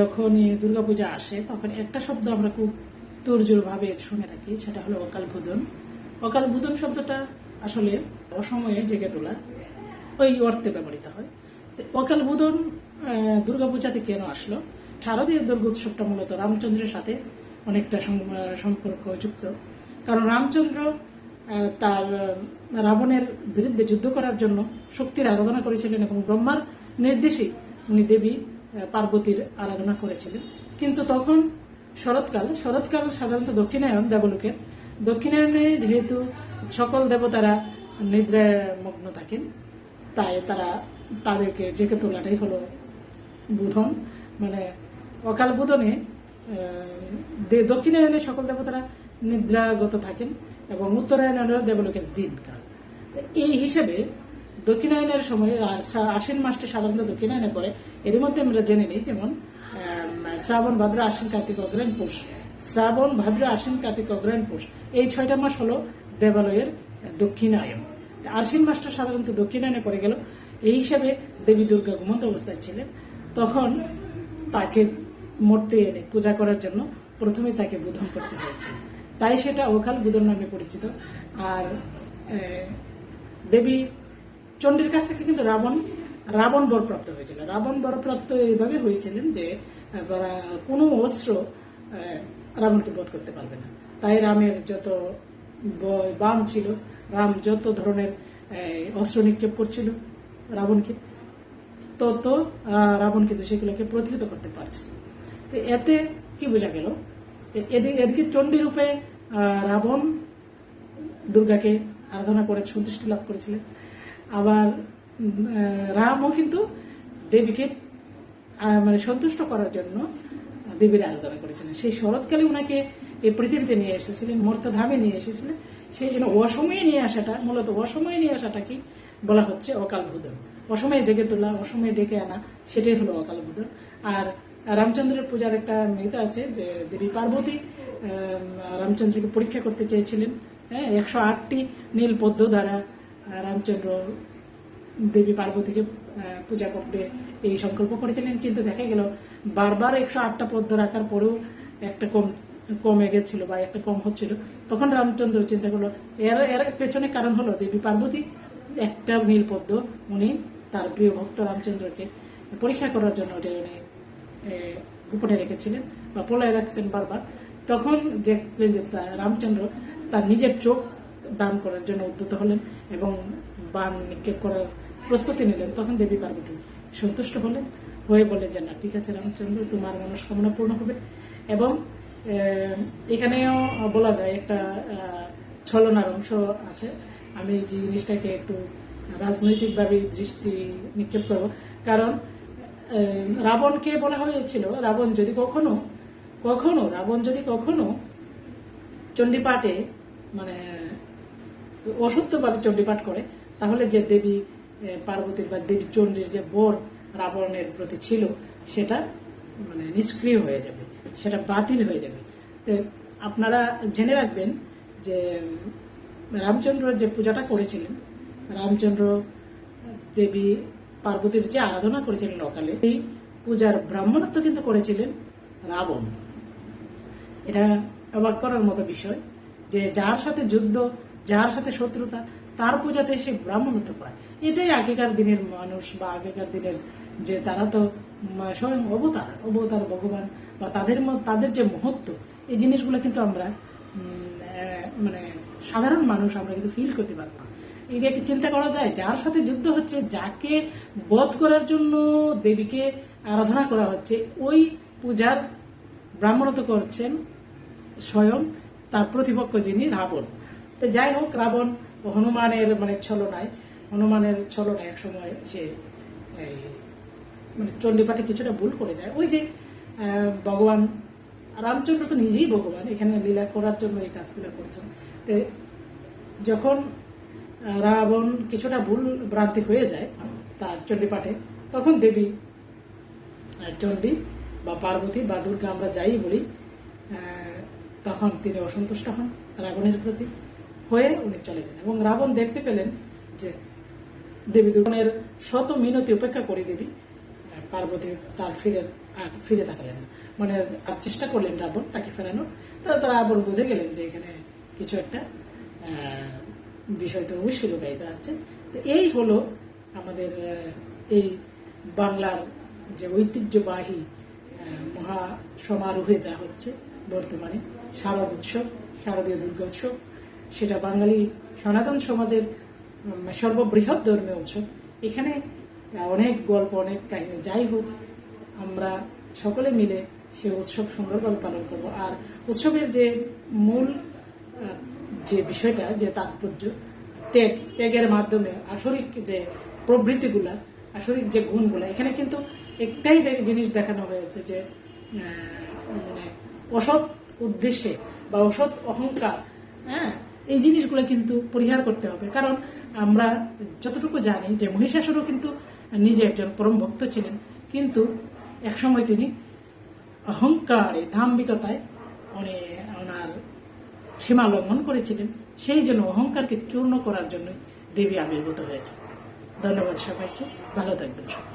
যখনই দুর্গাপূজা আসে তখন একটা শব্দ আমরা খুব তোরজোর ভাবে শুনে থাকি সেটা হলো অকাল ভুদন। অকাল ভুদন শব্দটা আসলে অসময়ে জেগে তোলা ওই অর্থে ব্যবহৃত হয়। অকাল আহ, দুর্গাপূজাতে কেন আসলো? শারদীয় দুর্গা উৎসবটা মূলত রামচন্দ্রের সাথে অনেকটা সম- সম্পর্ক যুক্ত। কারণ রামচন্দ্র তার রাবণের বিরুদ্ধে যুদ্ধ করার জন্য শক্তির আরাধনা করেছিলেন এবং ব্রহ্মার নির্দেশে উনি দেবী পার্বতীর আরাধনা করেছিলেন। কিন্তু তখন শরৎকাল শরৎকাল সাধারণত দক্ষিণায়ন দেবলোকের দক্ষিণায়নে যেহেতু সকল দেবতারা নিদ্রায় মগ্ন থাকেন, তাই তারা তাদেরকে জেগে তোলাটাই হলো বুধন। মানে অকাল বুধনে দক্ষিণায়নে সকল দেবতারা নিদ্রাগত থাকেন এবং উত্তরায়ণের দেবলোকের দিনকাল। এই হিসেবে দক্ষিণায়নের সময় আশ্বিন মাসটি সাধারণত দক্ষিণায়নে পড়ে। এর মধ্যে আমরা জেনে নিই, যেমন শ্রাবণ, ভাদ্র, আশ্বিন, কার্তিক অগ্রায়ণ পৌষ। শ্রাবণ, ভাদ্র, আশ্বিন, কার্তিক অগ্রায়ণ পৌষ। এই ছয়টা মাস হলো দেবালয়ের দক্ষিণায়ন। আশ্বিন মাসটা সাধারণত দক্ষিণায়নে পড়ে গেল। এই হিসাবে দেবী দুর্গা ঘুমন্ত অবস্থায় ছিলেন। তখন তাকে মূর্তি এনে পূজা করার জন্য প্রথমে তাকে বোধন করতে হয়েছে। তাই সেটা অকাল বুধন নামে পরিচিত। আর দেবী চণ্ডীর কাছ থেকে কিন্তু রাবণ রাবণ বরপ্রাপ্ত হয়েছিল। রাবণ বরপ্রাপ্ত এইভাবে হয়েছিলেন যে কোনো অস্ত্র রাবণকে বধ করতে পারবে না। তাই রামের যত ব- বাণ ছিল, রাম যত ধরনের অস্ত্র নিক্ষেপ করছিল রাবণকে, তত রাবণ কিন্তু সেগুলোকে প্রতিহত করতে পারছে তো এতে কি বোঝা গেল? এদিকে এদিকে চণ্ডী রূপে রাবণ দুর্গাকে আরাধনা করে, সন্তুষ্টি লাভ করেছিলেন। আবার রামও কিন্তু দেবীকে মানে সন্তুষ্ট করার জন্য দেবীর আরাধনা করেছিলেন। সেই শরৎকালে ওনাকে এই পৃথিবীতে নিয়ে এসেছিলেন, মর্তধামে নিয়ে এসেছিলেন। সেই জন্য অসময়ে নিয়ে আসাটা, মূলত অসময়ে নিয়ে আসাটা কি বলা হচ্ছে অকাল ভুদন। অসময়ে জেগে তোলা, অসময়ে ডেকে আনা, সেটাই হলো অকাল ভুদন। আর রামচন্দ্রের পূজার একটা মিথ আছে যে দেবী পার্বতী রামচন্দ্রকে পরীক্ষা করতে চেয়েছিলেন হ্যাঁ একশো আটটি নীল পদ্ম দ্বারা রামচন্দ্র দেবী পার্বতীকে পূজা করবে এই সংকল্প করেছিলেন, কিন্তু দেখা গেল বারবার একশো আটটা পদ্ম রাখার পরেও একটা কম, কমে গেছিল বা একটা কম হচ্ছিল। তখন রামচন্দ্র চিন্তা করল, এর এর পেছনে কারণ হলো দেবী পার্বতী, একটা নীল পদ্ম, উনি তার প্রিয় ভক্ত রামচন্দ্রকে পরীক্ষা করার জন্য ওটা উনি গোপনে রেখেছিলেন বা পলায় রাখছেন বারবার। তখন যে রামচন্দ্র তার নিজের চোখ দান করার জন্য উদ্যত হলেন এবং বান নিক্ষেপ করার প্রস্তুতি নিলেন, তখন দেবী পার্বতী সন্তুষ্ট হলেন, হয়ে বলে যে, না, ঠিক আছে রামচন্দ্র, তোমার মনস্কামনা পূর্ণ হবে। এবং এখানেও বলা যায় একটা ছলনার অংশ আছে। আমি জিনিসটাকে একটু রাজনৈতিকভাবে দৃষ্টি নিক্ষেপ করব, কারণ রাবণকে বলা হয়েছিল, রাবণ যদি কখনো কখনো, রাবণ যদি কখনো চণ্ডীপাঠে মানে অসত্যভাবে চণ্ডীপাঠ করে, তাহলে যে দেবী পার্বতীর বা দেবী চণ্ডীর যে বর রাবণের প্রতি ছিল, সেটা মানে নিষ্ক্রিয় হয়ে যাবে, সেটা বাতিল হয়ে যাবে। আপনারা জেনে রাখবেন যে, রামচন্দ্র যে পূজাটা করেছিলেন, রামচন্দ্র, দেবী, পার্বতীর যে আরাধনা করেছিলেন অকালে, এই পূজার ব্রাহ্মণত্ব কিন্তু করেছিলেন রাবণ। এটা অবাক করার মতো বিষয় যে যার সাথে যুদ্ধ যার সাথে শত্রুতা, তার পূজাতে সে ব্রাহ্মণত্ব পায় এটাই আগেকার দিনের মানুষ বা আগেকার দিনের যে তারা তো স্বয়ং অবতার অবতার ভগবান বা তাদের তাদের যে মহত্ব, এই জিনিসগুলো কিন্তু আমরা মানে সাধারণ মানুষ আমরা কিন্তু ফিল করতে পারব না। এটা একটি চিন্তা করা যায়, যার সাথে যুদ্ধ হচ্ছে, যাকে বধ করার জন্য দেবীকে আরাধনা করা হচ্ছে, ওই পূজার ব্রাহ্মণত করছেন স্বয়ং তার প্রতিপক্ষ যিনি রাবণ। তো যাই হোক রাবণ হনুমানের মানে ছলনায়, হনুমানের ছলনায় এক সময় সে মানে চণ্ডীপাঠে কিছুটা ভুল করে যায়। ওই যে ভগবান, রামচন্দ্র তো নিজেই ভগবান, এখানে লীলা করার জন্য এই কাজগুলো করেছেন। তো যখন রাবণ কিছুটা ভুল ভ্রান্তি হয়ে যায় তার চণ্ডীপাঠে, তখন দেবী চণ্ডী বা পার্বতী বা দুর্গা আমরা যাই বলি তখন তিনি অসন্তুষ্ট হন রাবণের প্রতি। হয়ে উনি চলে যান এবং রাবণ দেখতে পেলেন যে দেবী দুর্গনের শত মিনতি উপেক্ষা করে দেবী পার্বতী তার ফিরে ফিরে তাকালেন মানে চেষ্টা করলেন রাবণ তাকে ফেরানোর। তো তারা রাবণ বুঝে গেলেন যে এখানে কিছু একটা বিষয় তো অবশ্যই লুকায়িত আছে। তো এই হলো আমাদের এই বাংলার যে ঐতিহ্যবাহী মহা সমারোহে যা হচ্ছে বর্তমানে, শারদ উৎসব, শারদীয় দুর্গা উৎসব সেটা বাঙালি সনাতন সমাজের সর্ববৃহৎ ধর্মীয় উৎসব। এখানে অনেক গল্প, অনেক কাহিনী। যাই হোক, আমরা সকলে মিলে সে উৎসব সুন্দরভাবে পালন করব। আর উৎসবের যে মূল যে বিষয়টা, যে তাৎপর্য, ত্যাগ, ত্যাগের মাধ্যমে আসরিক যে প্রবৃত্তিগুলা, আসরিক যে গুণগুলা, এখানে কিন্তু একটাই জিনিস দেখানো হয়েছে যে মানে অসৎ উদ্দেশ্যে বা অসৎ অহংকার হ্যাঁ এই জিনিসগুলো কিন্তু পরিহার করতে হবে। কারণ আমরা যতটুকু জানি যে মহিষাসুরও কিন্তু নিজে একজন পরম ভক্ত ছিলেন, কিন্তু একসময় তিনি অহংকারে, ধাম্বিকতায় অনেক ওনার সীমা লঙ্ঘন করেছিলেন। সেই জন্য অহংকারকে চূর্ণ করার জন্য দেবী আবির্ভূত হয়েছে ধন্যবাদ সবাইকে। ভালো থাকবেন সবাই।